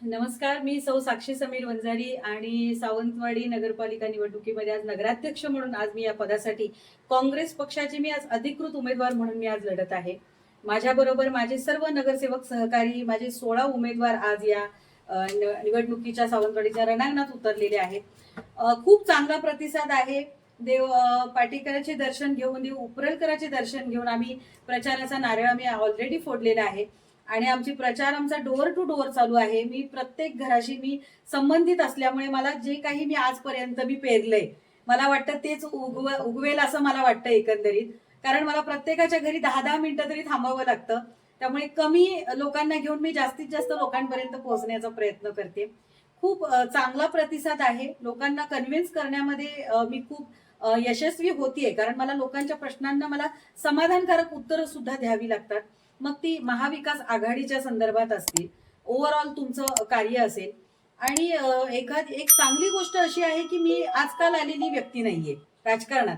नमस्कार मी सौ साक्षी समीर वंजारी आणि सावंतवाडी नगरपालिका निवडणुकीमध्ये आज नगराध्यक्ष म्हणून आज मी या पदासाठी काँग्रेस पक्षाचे मी आज अधिकृत उमेदवार म्हणून मी आज लढत आहे. माझ्याबरोबर माझे सर्व नगरसेवक सहकारी माझे सोळा उमेदवार आज या निवडणुकीच्या सावंतवाडीच्या रणांगणात उतरलेले आहेत. खूप चांगला प्रतिसाद आहे. देव अ, पाटेकरांचे दर्शन घेऊन देव उपरलकराचे दर्शन घेऊन आम्ही प्रचाराचा नारळ आम्ही ऑलरेडी फोडलेला आहे. आणि आमची प्रचार आमचा डोअर टू डोअर चालू आहे. मी प्रत्येक घराशी मी संबंधित असल्यामुळे मला जे काही मी आजपर्यंत मी पेरलंय मला वाटतं तेच उगव उगवेल असं मला वाटतं एकंदरीत. कारण मला प्रत्येकाच्या घरी दहा दहा मिनिटं तरी थांबावं लागतं. त्यामुळे कमी लोकांना घेऊन मी जास्तीत जास्त लोकांपर्यंत पोहोचण्याचा प्रयत्न करते. खूप चांगला प्रतिसाद आहे. लोकांना कन्व्हिन्स करण्यामध्ये मी खूप यशस्वी होतीये. कारण मला लोकांच्या प्रश्नांना मला समाधानकारक उत्तरं सुद्धा द्यावी लागतात. मग ती महाविकास आघाडीच्या संदर्भात असतील. ओव्हरऑल तुमचं कार्य असेल. आणि एखादी एक चांगली गोष्ट अशी आहे की मी आजकाल आलेली व्यक्ती नाहीये राजकारणात.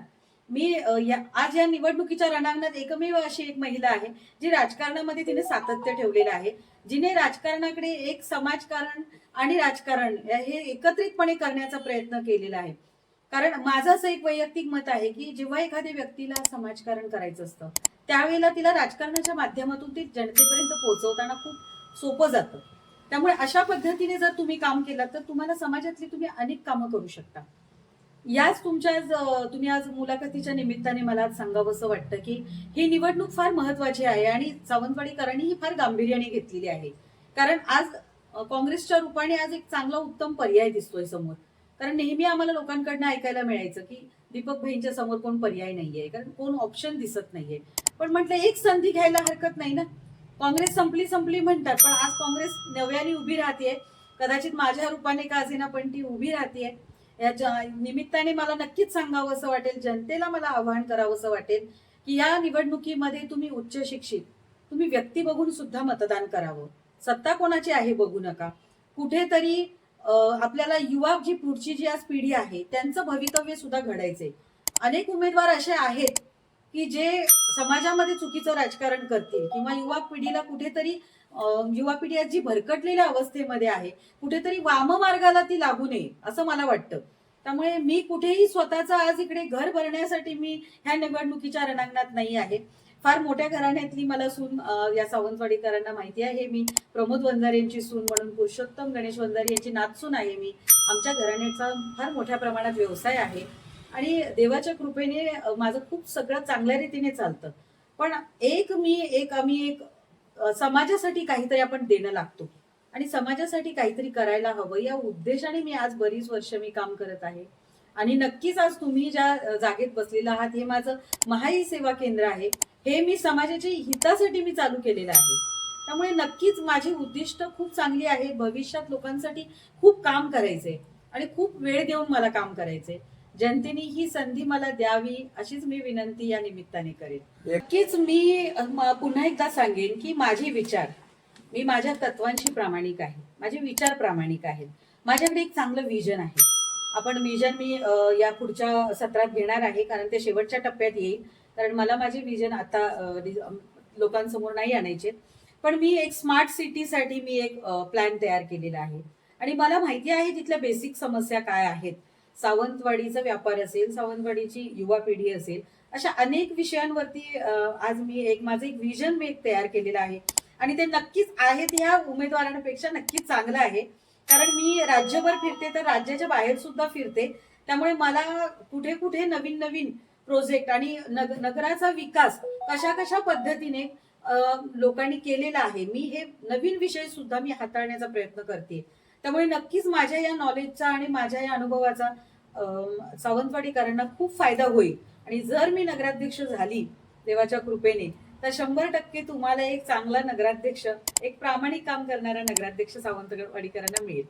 मी या आज या निवडणुकीच्या रणांगणात एकमेव अशी एक महिला आहे जी राजकारणामध्ये तिने सातत्य ठेवलेलं आहे. जिने राजकारणाकडे एक समाजकारण आणि राजकारण हे एकत्रितपणे करण्याचा प्रयत्न केलेला आहे. कारण माझं असं एक वैयक्तिक मत आहे की जेव्हा एखाद्या व्यक्तीला समाजकारण करायचं असतं त्यावेळेला तिला राजकारणाच्या माध्यमातून ती जनतेपर्यंत पोहोचवताना खूप सोपं जातं. त्यामुळे अशा पद्धतीने जर तुम्ही काम केलं तर तुम्हाला समाजातली तुम्ही अनेक कामं करू शकता. याच तुमच्या आज, तुम्ही आज मुलाखतीच्या निमित्ताने मला आज सांगावंसं वाटतं की ही निवडणूक फार महत्वाची आहे आणि सावंतवाडीकरांनी ही फार गांभीर्याने घेतलेली आहे. कारण आज काँग्रेसच्या रूपाने आज एक चांगला उत्तम पर्याय दिसतोय समोर. कारण नेहमी आम्हाला लोकांकडनं ऐकायला मिळायचं की दीपक भाईंच्या समोर कोण पर्याय नाहीये. कारण कोण ऑप्शन दिसत नाहीये. पण म्हटलं एक संधी घ्यायला हरकत नाही ना. काँग्रेस संपली संपली म्हणतात पण आज काँग्रेस नव्याने उभी राहतेय. कदाचित माझ्या रूपाने का असेना पण ती उभी राहतेय. या निमित्ताने मला नक्कीच सांगावं असं वाटेल जनतेला मला आवाहन करावं असं वाटेल की या निवडणुकीमध्ये तुम्ही उच्च शिक्षित तुम्ही व्यक्ती बघून सुद्धा मतदान करावं. सत्ता कोणाची आहे बघू नका. कुठेतरी आपल्याला युवा जी पुढची जी आज पिढी आहे त्यांचं भवितव्य सुद्धा घडायचंय. अनेक उमेदवार असे आहेत की जे समाजामध्ये चुकीचं राजकारण करतील किंवा युवा पिढीला कुठेतरी युवा पिढी आज जी भरकटलेल्या अवस्थेमध्ये आहे कुठेतरी वाम मार्गाला ती लागू नये असं मला वाटतं. त्यामुळे मी कुठेही स्वतःचं आज इकडे घर भरण्यासाठी मी ह्या निवडणुकीच्या रणांगणात नाही आहे. फार मोठ्या घराण्यातली मला सून या सावंतवाडीकरांना माहिती आहे. मी प्रमोद वंजारे यांची सून म्हणून पुरुषोत्तम गणेश वंजारी यांची नातसून आहे मी. आमच्या घराण्याचा फार मोठ्या प्रमाणात व्यवसाय आहे. आणि देवाच्या कृपेने माझं खूप सगळं चांगल्या रीतीने चालतं. पण एक मी एक आम्ही एक समाजासाठी काहीतरी आपण देणं लागतो. आणि समाजासाठी काहीतरी करायला हवं या उद्देशाने मी आज बरीच वर्ष मी काम करत आहे. आणि नक्कीच आज तुम्ही ज्या जागेत बसलेला आहात हे माझं महाई सेवा केंद्र आहे. हे मी समाजाच्या हितासाठी मी चालू केलेलं आहे. त्यामुळे नक्कीच माझी उद्दिष्ट खूप चांगली आहे. भविष्यात लोकांसाठी खूप काम करायचंय. आणि खूप वेळ देऊन मला काम करायचंय. जनतेने ही संधी मला द्यावी अशीच मी विनंती या निमित्ताने करेन. नक्कीच मी पुन्हा एकदा सांगेन की माझे विचार मी माझ्या तत्वांशी प्रामाणिक आहे माझे विचार प्रामाणिक आहेत. माझ्याकडे एक चांगलं विजन आहे. आपण विजन मी या पुढच्या सत्रात घेणार आहे कारण ते शेवटच्या टप्प्यात येईल. कारण मला माझे विजन आता लोकांसमोर नाही आणायचे पण मी एक स्मार्ट सिटीसाठी मी एक प्लॅन तयार केलेला आहे. आणि मला माहिती आहे तिथल्या बेसिक समस्या काय आहेत. सावंतवाडीचा व्यापार असेल सावंतवाडीची युवा पिढी असेल अशा अनेक विषयांवरती आज मी एक माझं एक व्हिजन मी एक तयार केलेलं आहे. आणि ते नक्कीच आहेत ह्या उमेदवारांपेक्षा नक्कीच चांगलं आहे. कारण मी राज्यभर फिरते तर राज्याच्या बाहेर सुद्धा फिरते. त्यामुळे मला कुठे कुठे नवीन नवीन प्रोजेक्ट आणि नग नगराचा विकास कशा कशा पद्धतीने लोकांनी केलेला आहे मी हे नवीन विषय सुद्धा मी हाताळण्याचा प्रयत्न करते. त्यामुळे नक्कीच माझ्या या नॉलेजचा आणि माझ्या या अनुभवाचा सावंतवाडीकरांना खूप फायदा होईल. आणि जर मी नगराध्यक्ष झाली देवाच्या कृपेने तर शंभर टक्के तुम्हाला एक चांगला नगराध्यक्ष एक प्रामाणिक काम करणारा नगराध्यक्ष सावंतवाडीकरांना मिळेल.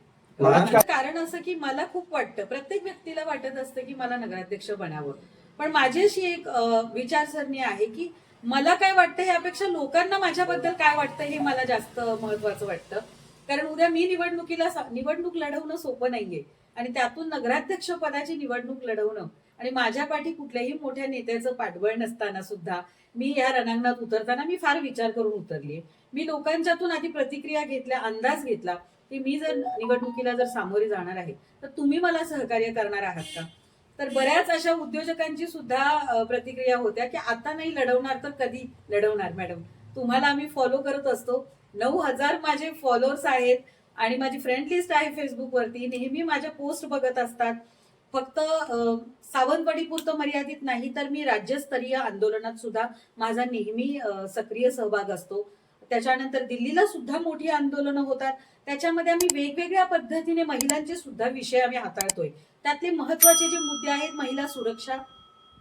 कारण असं की मला खूप वाटतं प्रत्येक व्यक्तीला वाटत असतं की मला नगराध्यक्ष बनावं. पण माझी अशी एक विचारसरणी आहे की मला काय वाटतं ह्यापेक्षा लोकांना माझ्याबद्दल काय वाटतं हे मला जास्त महत्वाचं वाटतं. कारण उद्या मी निवडणुकीला निवडणूक लढवणं सोपं नाहीये. आणि त्यातून नगराध्यक्ष पदाची निवडणूक लढवणं आणि माझ्या पाठी कुठल्याही मोठ्या नेत्याचं पाठबळ नसताना सुद्धा मी या रणांगणात उतरताना मी फार विचार करून उतरली मी लोकांच्यातून आधी प्रतिक्रिया घेतल्या अंदाज घेतला की मी जर निवडणुकीला जर सामोरे जाणार आहे तर तुम्ही मला सहकार्य करणार आहात का? तर बऱ्याच अशा उद्योजकांची सुद्धा प्रतिक्रिया होत्या की आता नाही लढवणार तर कधी लढवणार मॅडम? तुम्हाला आम्ही फॉलो करत असतो. नऊ हजार माझे फॉलोअर्स आहेत आणि माझी फ्रेंड लिस्ट आहे फेसबुकवरती नेहमी माझ्या पोस्ट बघत असतात. फक्त सावंतवाडी पुरतं मर्यादित नाही तर मी राज्यस्तरीय आंदोलनात सुद्धा माझा नेहमी सक्रिय सहभाग असतो. त्याच्यानंतर दिल्लीला सुद्धा मोठी आंदोलनं होतात. त्याच्यामध्ये आम्ही वेगवेगळ्या पद्धतीने महिलांचे सुद्धा विषय आम्ही हाताळतोय. त्यातले महत्त्वाचे जे मुद्दे आहेत महिला सुरक्षा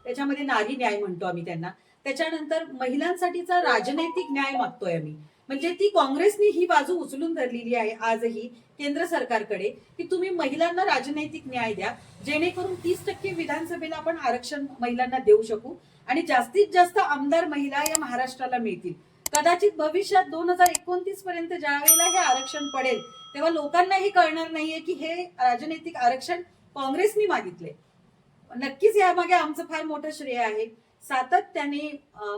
त्याच्यामध्ये नारी न्याय म्हणतो आम्ही त्यांना. त्याच्यानंतर महिलांसाठीचा राजनैतिक न्याय मागतोय आम्ही. म्हणजे ती काँग्रेसने ही बाजू उचलून धरलेली आहे आजही केंद्र सरकारकडे की तुम्ही महिलांना राजनैतिक न्याय द्या. जेणेकरून तीस टक्के विधानसभेला आपण आरक्षण महिलांना देऊ शकू. आणि जास्तीत जास्त आमदार महिला या महाराष्ट्राला मिळतील. कदाचित भविष्यात दोन हजार एकोणतीस पर्यंत ज्या वेळेला हे आरक्षण पडेल तेव्हा लोकांनाही कळणार नाहीये की हे राजनैतिक आरक्षण काँग्रेसनी मागितले नक्कीच यामागे आमचं फार मोठं श्रेय आहे. सातत्याने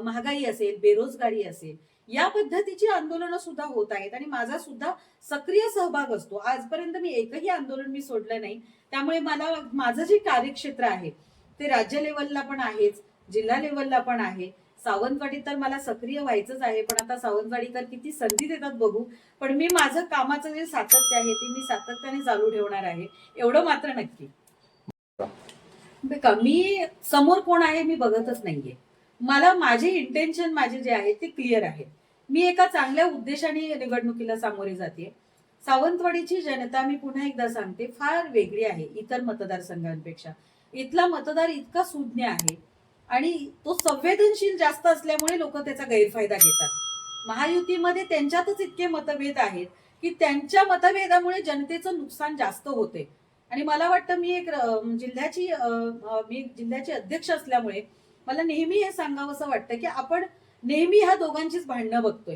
महागाई असेल बेरोजगारी असेल या पद्धतीची आंदोलनं सुद्धा होत आहेत आणि माझा सुद्धा सक्रिय सहभाग असतो. आजपर्यंत मी एकही आंदोलन मी सोडलं नाही. त्यामुळे मला माझं जे कार्यक्षेत्र आहे ते राज्य लेवलला पण आहेच जिल्हा लेवलला पण आहे. सावंतवाडी तर मला सक्रिय व्हायचंच आहे पण आता सावंतवाडीकर किती संधी देतात बघू. पण मी माझं कामाचं जे सातत्य आहे ते मी सातत्याने चालू ठेवणार आहे एवढं मात्र नक्की. मी समोर कोण आहे मी बघतच नाहीये. मला माझे इंटेन्शन माझे जे आहे ते क्लिअर आहे मी एका चांगल्या उद्देशाने निवडणुकीला सामोरे जाते सावंतवाडीची जनता मी पुन्हा एकदा सांगते फार वेगळी आहे इतर मतदारसंघांपेक्षा. इथला मतदार इतका सुज्ञ आहे आणि तो संवेदनशील जास्त असल्यामुळे लोक त्याचा गैरफायदा घेतात. महायुतीमध्ये त्यांच्यातच इतके मतभेद आहेत की त्यांच्या मतभेदामुळे जनतेचं नुकसान जास्त होते आणि मला वाटतं मी एक जिल्ह्याची मी जिल्ह्याची अध्यक्ष असल्यामुळे मला नेहमी हे सांगावंसं वाटतं की आपण नेहमी ह्या दोघांचीच भांडणं बघतोय.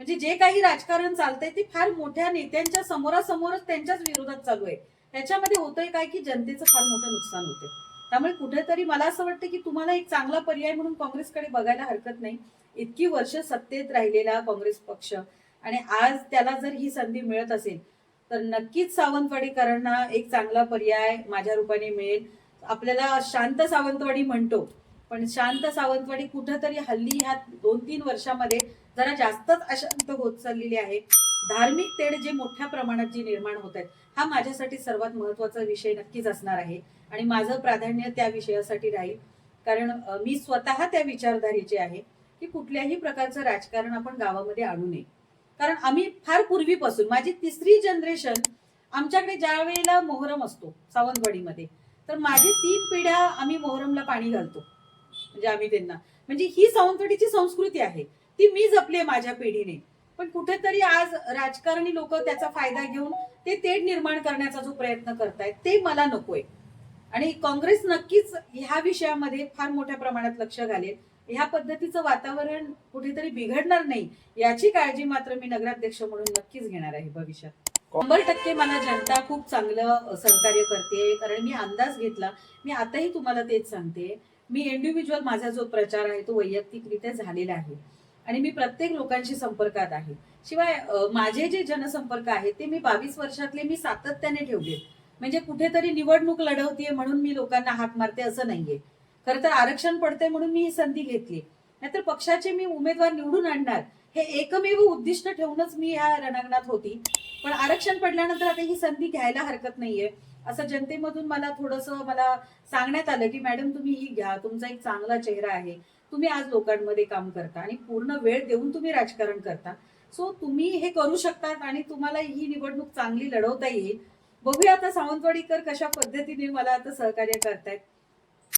म्हणजे जे काही राजकारण चालतंय ते फार मोठ्या नेत्यांच्या समोरासमोरच त्यांच्याच विरोधात चालू आहे. त्याच्यामध्ये होतंय काय की जनतेचं फार मोठं नुकसान होतंय. त्यामुळे कुठेतरी मला असं वाटतं की तुम्हाला एक चांगला पर्याय म्हणून काँग्रेसकडे बघायला हरकत नाही. इतकी वर्ष सत्तेत राहिलेला काँग्रेस पक्ष आणि आज त्याला जर ही संधी मिळत असेल तर नक्कीच सावंतवाडीकरांना एक चांगला पर्याय माझ्या रूपाने मिळेल. आपल्याला शांत सावंतवाडी म्हणतो पण शांत सावंतवाडी कुठंतरी हल्ली ह्या दोन तीन वर्षामध्ये जरा जास्तच अशांत होत चाललेली आहे. धार्मिक तेढ जे मोठ्या प्रमाणात जी निर्माण होत आहेत हा माझ्यासाठी सर्वात महत्त्वाचा विषय नक्कीच असणार आहे. आणि माझं प्राधान्य त्या विषयासाठी राहील. कारण मी स्वतः त्या विचारधारेचे आहे की कुठल्याही प्रकारचं राजकारण आपण गावामध्ये आणू नये. कारण आम्ही फार पूर्वीपासून माझी तिसरी जनरेशन आमच्याकडे ज्या वेळेला मोहरम असतो सावंतवाडीमध्ये तर माझी तीन पिढ्या आम्ही मोहरमला पाणी घालतो. म्हणजे आम्ही त्यांना. म्हणजे ही सावंतवाडीची संस्कृती आहे. ती मी जपली माझ्या पिढीने. पण कुठेतरी आज राजकारणी लोक त्याचा फायदा घेऊन ते तेढ निर्माण करण्याचा जो प्रयत्न करतायत ते मला नकोय. आणि काँग्रेस नक्कीच ह्या विषयामध्ये फार मोठ्या प्रमाणात लक्ष घालेल. ह्या पद्धतीचं वातावरण कुठेतरी बिघडणार नाही याची काळजी मात्र मी नगराध्यक्ष म्हणून नक्कीच घेणार आहे भविष्यात. शंभर टक्के मला जनता खूप चांगलं सहकार्य करते कारण मी अंदाज घेतला. मी आताही तुम्हाला तेच सांगते. मी इंडिव्हिज्युअल माझा जो प्रचार आहे तो वैयक्तिकरित्या झालेला आहे. आणि मी प्रत्येक लोकांशी संपर्कात आहे. शिवाय माझे जे जनसंपर्क आहेत ते मी बावीस वर्षातले मी सातत्याने ठेवले म्हणजे कुठेतरी निवडणूक लढवतीये म्हणून मी लोकांना हाक मारते असं नाहीये. खरं तर आरक्षण पडते म्हणून मी ही संधी घेतली. नाहीतर पक्षाचे मी उमेदवार निवडून आणणार हे एकमेव उद्दिष्ट ठेवूनच मी ह्या रणांगणात होती. पण आरक्षण पडल्यानंतर आता ही संधी घ्यायला हरकत नाहीये. असं जनतेमधून मला थोडस मला सांगण्यात आलं की मॅडम तुम्ही ही घ्या. तुमचा एक चांगला चेहरा आहे. तुम्ही आज लोकांमध्ये काम करता आणि पूर्ण वेळ देऊन तुम्ही राजकारण करता. सो तुम्ही हे करू शकतात आणि तुम्हाला ही निवडणूक चांगली लढवता येईल. बघूया आता सावंतवाडीकर कशा पद्धतीने मला आता सहकार्य करतायत.